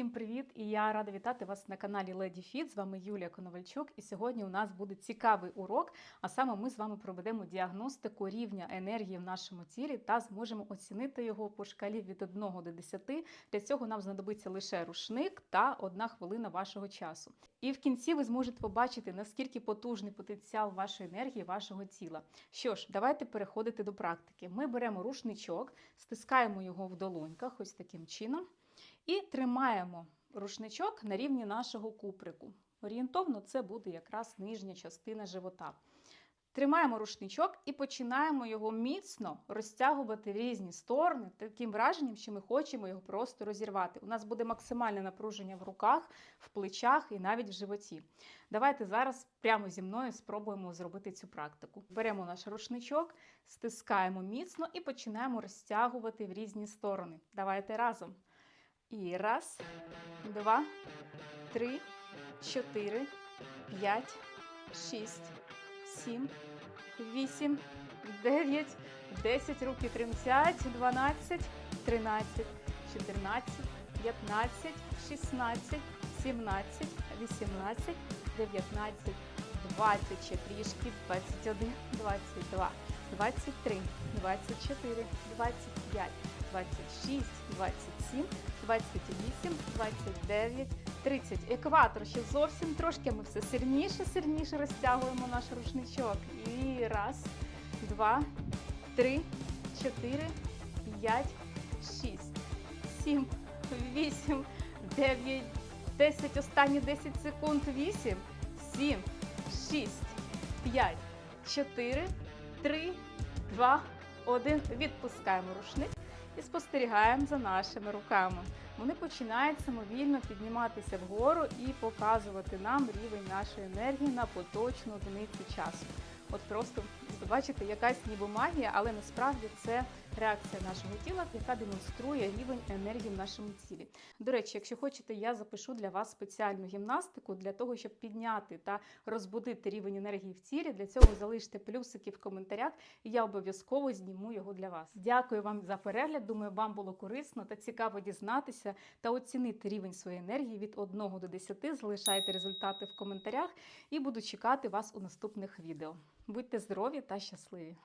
всім привіт! І я рада вітати вас на каналі Lady Fit. З вами Юлія Коновальчук. І сьогодні у нас буде цікавий урок. А саме ми з вами проведемо діагностику рівня енергії в нашому тілі та зможемо оцінити його по шкалі від 1 до 10. Для цього нам знадобиться лише рушник та одна хвилина вашого часу. І в кінці ви зможете побачити, наскільки потужний потенціал вашої енергії, вашого тіла. Що ж, давайте переходити до практики. Ми беремо рушничок, стискаємо його в долоньках, ось таким чином. І тримаємо рушничок на рівні нашого куприку. Орієнтовно це буде якраз нижня частина живота. Тримаємо рушничок і починаємо його міцно розтягувати в різні сторони, таким враженням, що ми хочемо його просто розірвати. У нас буде максимальне напруження в руках, в плечах і навіть в животі. Давайте зараз прямо зі мною спробуємо зробити цю практику. Беремо наш рушничок, стискаємо міцно і починаємо розтягувати в різні сторони. Давайте разом. І раз, два, три, чотири, п'ять, шість, сім, вісім, дев'ять, десять. Руки тремтять, дванадцять, тринадцять, чотирнадцять, п'ятнадцять, шістнадцять, сімнадцять, вісімнадцять, дев'ятнадцять, двадцять ще трішки, двадцять один, двадцять два, двадцять три, двадцять чотири, двадцять п'ять. 26, 27, 28, 29, 30. Екватор ще зовсім трошки. Ми все сильніше, сильніше розтягуємо наш рушничок. І раз, два, три, чотири, п'ять, шість, сім, вісім, дев'ять, десять. Останні 10 секунд. Вісім, сім, шість, п'ять, чотири, три, два, один. Відпускаємо рушник і спостерігаємо за нашими руками. Вони починають самовільно підніматися вгору і показувати нам рівень нашої енергії на поточну одиницю часу. От просто бачите, якась ніби магія, але насправді це реакція нашого тіла, яка демонструє рівень енергії в нашому тілі. До речі, якщо хочете, я запишу для вас спеціальну гімнастику для того, щоб підняти та розбудити рівень енергії в тілі. Для цього залиште плюсики в коментарях, і я обов'язково зніму його для вас. Дякую вам за перегляд. Думаю, вам було корисно та цікаво дізнатися та оцінити рівень своєї енергії від 1 до 10. Залишайте результати в коментарях і буду чекати вас у наступних відео. Будьте здорові та щасливі!